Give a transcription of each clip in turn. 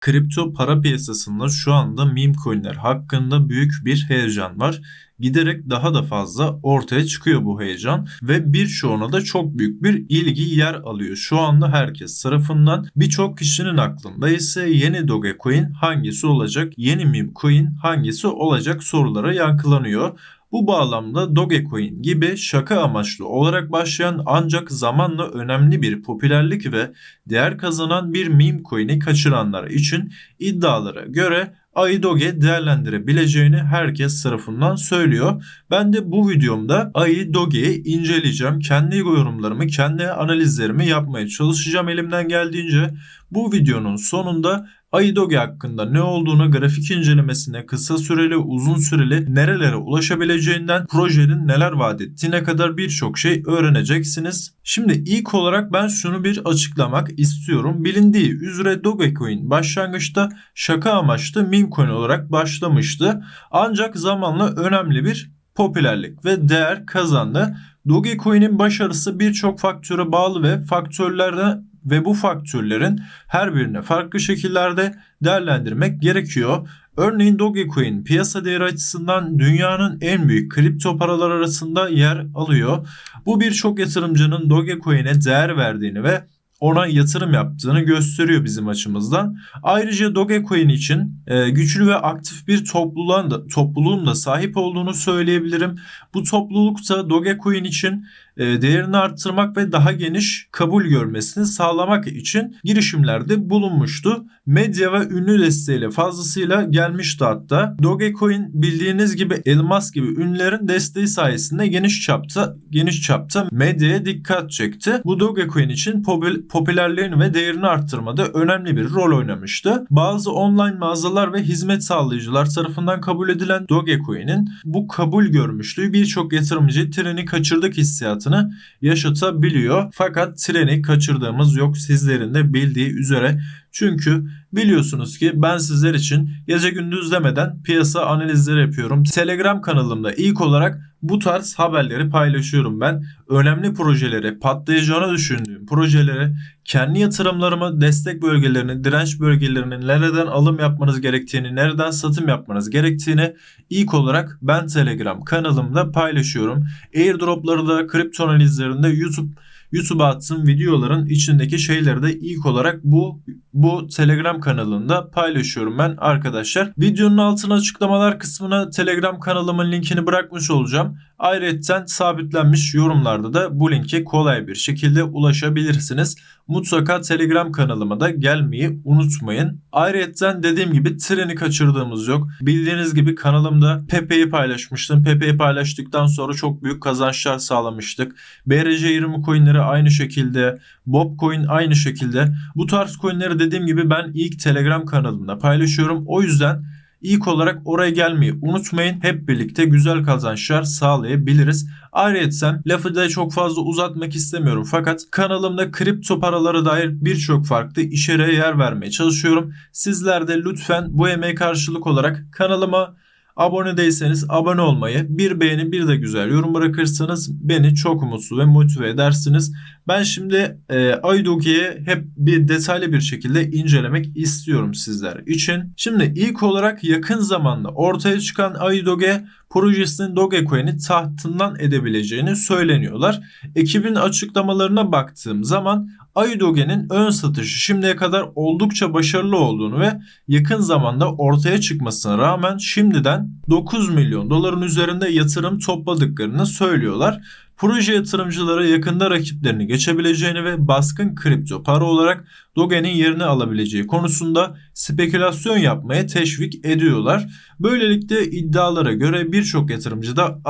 Kripto para piyasasında şu anda meme coinler hakkında büyük bir heyecan var. Giderek daha da fazla ortaya çıkıyor bu heyecan ve birçoğuna da çok büyük bir ilgi yer alıyor. Şu anda herkes tarafından birçok kişinin aklında ise yeni Dogecoin hangisi olacak, yeni meme coin hangisi olacak sorulara yankılanıyor. Bu bağlamda Dogecoin gibi şaka amaçlı olarak başlayan ancak zamanla önemli bir popülerlik ve değer kazanan bir meme coin'i kaçıranlar için iddialara göre Doge değerlendirebileceğini herkes tarafından söylüyor. Ben de bu videomda Doge'yi inceleyeceğim. Kendi yorumlarımı, kendi analizlerimi yapmaya çalışacağım elimden geldiğince. Bu videonun sonunda Aidoge hakkında ne olduğunu, grafik incelemesine, kısa süreli, uzun süreli nerelere ulaşabileceğinden, projenin neler vaat ettiğine kadar birçok şey öğreneceksiniz. Şimdi ilk olarak ben şunu bir açıklamak istiyorum. Bilindiği üzere Dogecoin başlangıçta şaka amaçlı meme coin olarak başlamıştı. Ancak zamanla önemli bir popülerlik ve değer kazandı. Dogecoin'in başarısı birçok faktöre bağlı ve faktörlerden ve bu faktörlerin her birini farklı şekillerde değerlendirmek gerekiyor. Örneğin Dogecoin piyasa değeri açısından dünyanın en büyük kripto paralar arasında yer alıyor. Bu birçok yatırımcının Dogecoin'e değer verdiğini ve ona yatırım yaptığını gösteriyor bizim açımızdan. Ayrıca Dogecoin için e, güçlü ve aktif bir topluluğun da, topluluğun da sahip olduğunu söyleyebilirim. Bu toplulukta Dogecoin için e, değerini arttırmak ve daha geniş kabul görmesini sağlamak için girişimlerde bulunmuştu. Medya ve ünlü desteğiyle fazlasıyla gelmişti hatta. Dogecoin bildiğiniz gibi elmas gibi ünlülerin desteği sayesinde geniş çapta geniş çapta medyaya dikkat çekti. Bu Dogecoin için popülerliğini ve değerini arttırmada önemli bir rol oynamıştı. Bazı online mağazalar ve hizmet sağlayıcılar tarafından kabul edilen Dogecoin'in bu kabul görmüşlüğü birçok yatırımcı treni kaçırdık hissiyatını yaşatabiliyor. Fakat treni kaçırdığımız yok sizlerin de bildiği üzere. Çünkü biliyorsunuz ki ben sizler için gece gündüz demeden piyasa analizleri yapıyorum. Telegram kanalımda ilk olarak bu tarz haberleri paylaşıyorum ben. Önemli projeleri, patlayacağını düşündüğüm projeleri, kendi yatırımlarımı, destek bölgelerini, direnç bölgelerini, nereden alım yapmanız gerektiğini, nereden satım yapmanız gerektiğini ilk olarak ben Telegram kanalımda paylaşıyorum. Airdropları da kripto analizlerinde YouTube YouTube'a attığım videoların içindeki şeyleri de ilk olarak bu bu Telegram kanalında paylaşıyorum ben arkadaşlar. Videonun altına açıklamalar kısmına Telegram kanalımın linkini bırakmış olacağım. Ayrıca sabitlenmiş yorumlarda da bu linke kolay bir şekilde ulaşabilirsiniz. Mutlaka Telegram kanalıma da gelmeyi unutmayın. Ayrıca dediğim gibi treni kaçırdığımız yok. Bildiğiniz gibi kanalımda Pepe'yi paylaşmıştım. Pepe'yi paylaştıktan sonra çok büyük kazançlar sağlamıştık. BRC20 coinleri aynı şekilde, Bob coin aynı şekilde. Bu tarz coinleri dediğim gibi ben ilk Telegram kanalımda paylaşıyorum. O yüzden İlk olarak oraya gelmeyi unutmayın. Hep birlikte güzel kazançlar sağlayabiliriz. Ayrıca lafı da çok fazla uzatmak istemiyorum. Fakat kanalımda kripto paralara dair birçok farklı içeriğe yer vermeye çalışıyorum. Sizler de lütfen bu emeğe karşılık olarak kanalıma Abone değilseniz abone olmayı, bir beğeni bir de güzel yorum bırakırsanız beni çok mutlu ve motive edersiniz. Ben şimdi e, Aydoge'yi hep bir detaylı bir şekilde incelemek istiyorum sizler için. Şimdi ilk olarak yakın zamanda ortaya çıkan Aydoge projesinin Dogecoin'i tahtından edebileceğini söyleniyorlar. Ekibin açıklamalarına baktığım zaman Aydoge'nin ön satışı şimdiye kadar oldukça başarılı olduğunu ve yakın zamanda ortaya çıkmasına rağmen şimdiden 9 milyon doların üzerinde yatırım topladıklarını söylüyorlar. Proje yatırımcıları yakında rakiplerini geçebileceğini ve baskın kripto para olarak Doge'nin yerini alabileceği konusunda spekülasyon yapmaya teşvik ediyorlar. Böylelikle iddialara göre birçok yatırımcı da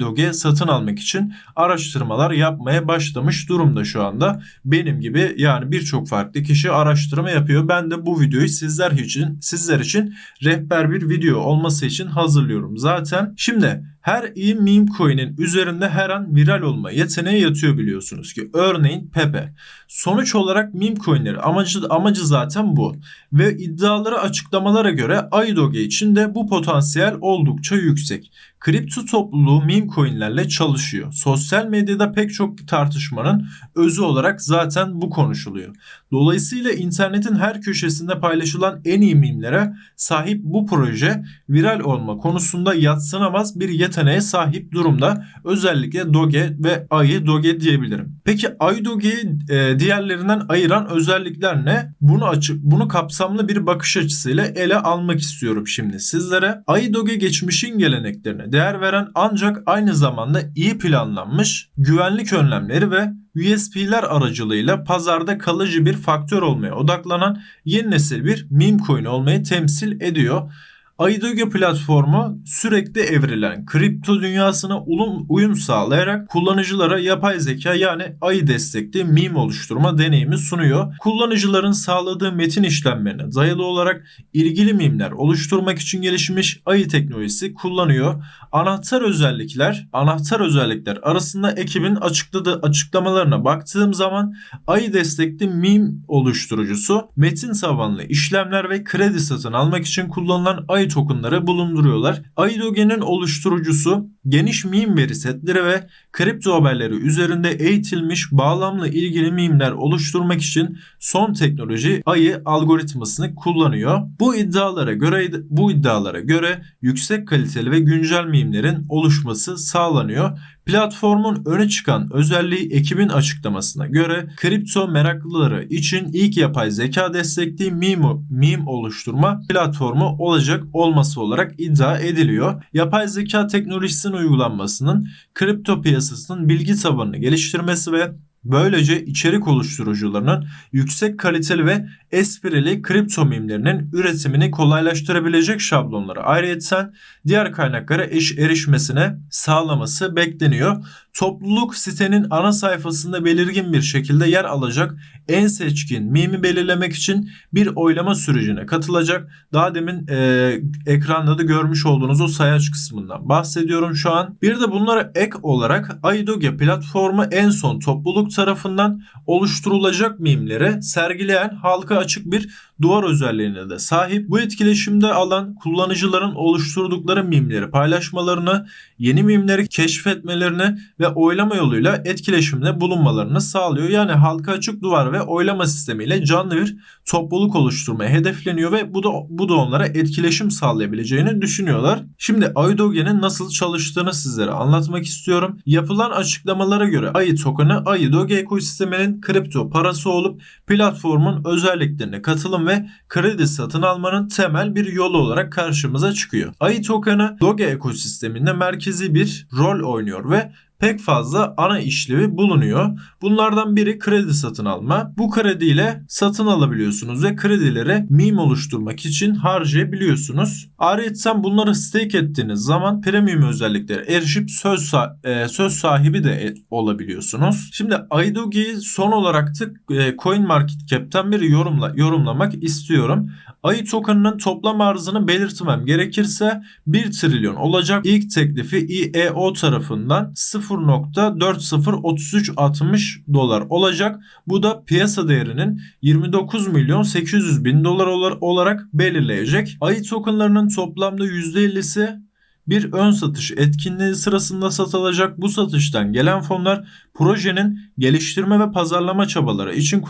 Doge satın almak için araştırmalar yapmaya başlamış durumda şu anda. Benim gibi yani birçok farklı kişi araştırma yapıyor. Ben de bu videoyu sizler için sizler için rehber bir video olması için hazırlıyorum zaten. Şimdi her iyi meme coin'in üzerinde her an viral olma yeteneği yatıyor biliyorsunuz ki. Örneğin Pepe. Sonuç olarak meme coin'leri amacı, amacı zaten bu. Ve iddiaları açıklamalara göre Aidoge için de bu potansiyel oldukça yüksek. Kripto topluluğu meme coinlerle çalışıyor. Sosyal medyada pek çok tartışmanın özü olarak zaten bu konuşuluyor. Dolayısıyla internetin her köşesinde paylaşılan en iyi mimlere sahip bu proje viral olma konusunda yatsınamaz bir yeteneğe sahip durumda. Özellikle Doge ve Ayı Doge diyebilirim. Peki Ayı Doge'yi e, diğerlerinden ayıran özellikler ne? Bunu açık, bunu kapsamlı bir bakış açısıyla ele almak istiyorum şimdi sizlere. Ayı Doge geçmişin geleneklerine değer veren ancak aynı zamanda iyi planlanmış güvenlik önlemleri ve USP'ler aracılığıyla pazarda kalıcı bir faktör olmaya odaklanan yeni nesil bir meme coin olmayı temsil ediyor. Aidoge platformu sürekli evrilen kripto dünyasına uyum sağlayarak kullanıcılara yapay zeka yani AI destekli meme oluşturma deneyimi sunuyor. Kullanıcıların sağladığı metin işlemlerine dayalı olarak ilgili mimler oluşturmak için gelişmiş AI teknolojisi kullanıyor. Anahtar özellikler, anahtar özellikler arasında ekibin açıkladığı açıklamalarına baktığım zaman AI destekli meme oluşturucusu metin tabanlı işlemler ve kredi satın almak için kullanılan AI tokenları bulunduruyorlar. Aidoge'nin oluşturucusu geniş meme veri setleri ve kripto haberleri üzerinde eğitilmiş bağlamla ilgili mimler oluşturmak için son teknoloji AI algoritmasını kullanıyor. Bu iddialara göre bu iddialara göre yüksek kaliteli ve güncel mimlerin oluşması sağlanıyor. Platformun öne çıkan özelliği ekibin açıklamasına göre kripto meraklıları için ilk yapay zeka destekli meme, meme oluşturma platformu olacak olması olarak iddia ediliyor. Yapay zeka teknolojisinin uygulanmasının kripto piyasasının bilgi tabanını geliştirmesi ve Böylece içerik oluşturucularının yüksek kaliteli ve esprili kripto mimlerinin üretimini kolaylaştırabilecek şablonları ayrıyeten diğer kaynaklara eş erişmesine sağlaması bekleniyor. Topluluk sitenin ana sayfasında belirgin bir şekilde yer alacak en seçkin mimi belirlemek için bir oylama sürecine katılacak. Daha demin e, ekranda da görmüş olduğunuz o sayaç kısmından bahsediyorum şu an. Bir de bunlara ek olarak Aidoge platformu en son topluluk tarafından oluşturulacak mimleri sergileyen halka açık bir duvar özelliğine de sahip. Bu etkileşimde alan kullanıcıların oluşturdukları mimleri paylaşmalarını, yeni mimleri keşfetmelerini ve oylama yoluyla etkileşimde bulunmalarını sağlıyor. Yani halka açık duvar ve oylama sistemiyle canlı bir topluluk oluşturmaya hedefleniyor ve bu da bu da onlara etkileşim sağlayabileceğini düşünüyorlar. Şimdi Aidoge'nin nasıl çalıştığını sizlere anlatmak istiyorum. Yapılan açıklamalara göre AI token'ı Aidoge ekosisteminin kripto parası olup platformun özelliklerine katılım ve kredi satın almanın temel bir yolu olarak karşımıza çıkıyor. AI token'ı Doge ekosisteminde merkezi bir rol oynuyor ve pek fazla ana işlevi bulunuyor. Bunlardan biri kredi satın alma. Bu krediyle satın alabiliyorsunuz ve kredileri meme oluşturmak için harcayabiliyorsunuz. Ayrıca bunları stake ettiğiniz zaman premium özelliklere erişip söz, e, söz sahibi de e, olabiliyorsunuz. Şimdi Aidogi'yi son olarak da e, CoinMarketCap'ten bir yorumla yorumlamak istiyorum. AI token'ının toplam arzını belirtmem gerekirse 1 trilyon olacak. İlk teklifi IEO tarafından 0.403360 dolar olacak. Bu da piyasa değerinin 29 milyon 800 bin dolar olarak belirleyecek. AI tokenlarının toplamda %50'si bir ön satış etkinliği sırasında satılacak bu satıştan gelen fonlar projenin geliştirme ve pazarlama çabaları için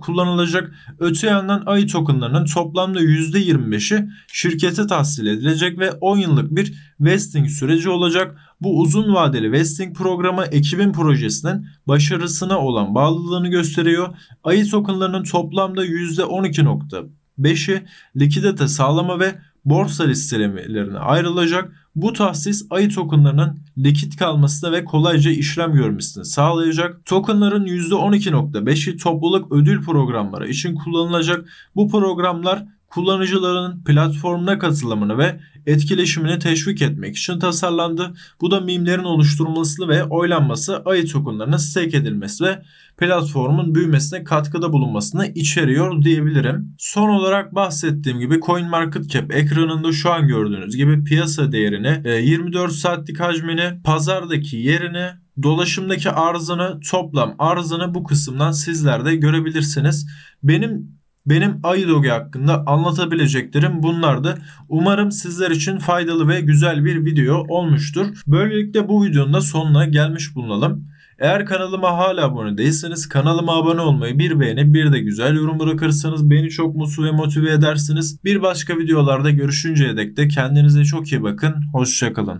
kullanılacak. Öte yandan AI tokenlarının toplamda %25'i şirkete tahsil edilecek ve 10 yıllık bir vesting süreci olacak. Bu uzun vadeli vesting programı ekibin projesinin başarısına olan bağlılığını gösteriyor. AI tokenlarının toplamda %12.5'i likidite sağlama ve borsa listelerine ayrılacak. Bu tahsis ayı tokenlarının likit kalmasına ve kolayca işlem görmesini sağlayacak. Tokenların %12.5'i topluluk ödül programları için kullanılacak. Bu programlar kullanıcıların platformuna katılımını ve etkileşimini teşvik etmek için tasarlandı. Bu da mimlerin oluşturulması ve oylanması, AI tokenlarının stake edilmesi ve platformun büyümesine katkıda bulunmasını içeriyor diyebilirim. Son olarak bahsettiğim gibi CoinMarketCap ekranında şu an gördüğünüz gibi piyasa değerini, 24 e, saatlik hacmini, pazardaki yerini, dolaşımdaki arzını, toplam arzını bu kısımdan sizler de görebilirsiniz. Benim Benim Aidoge hakkında anlatabileceklerim bunlardı. Umarım sizler için faydalı ve güzel bir video olmuştur. Böylelikle bu videonun da sonuna gelmiş bulunalım. Eğer kanalıma hala abone değilseniz kanalıma abone olmayı, bir beğeni, bir de güzel yorum bırakırsanız beni çok mutlu ve motive edersiniz. Bir başka videolarda görüşünceye dek de kendinize çok iyi bakın. Hoşçakalın.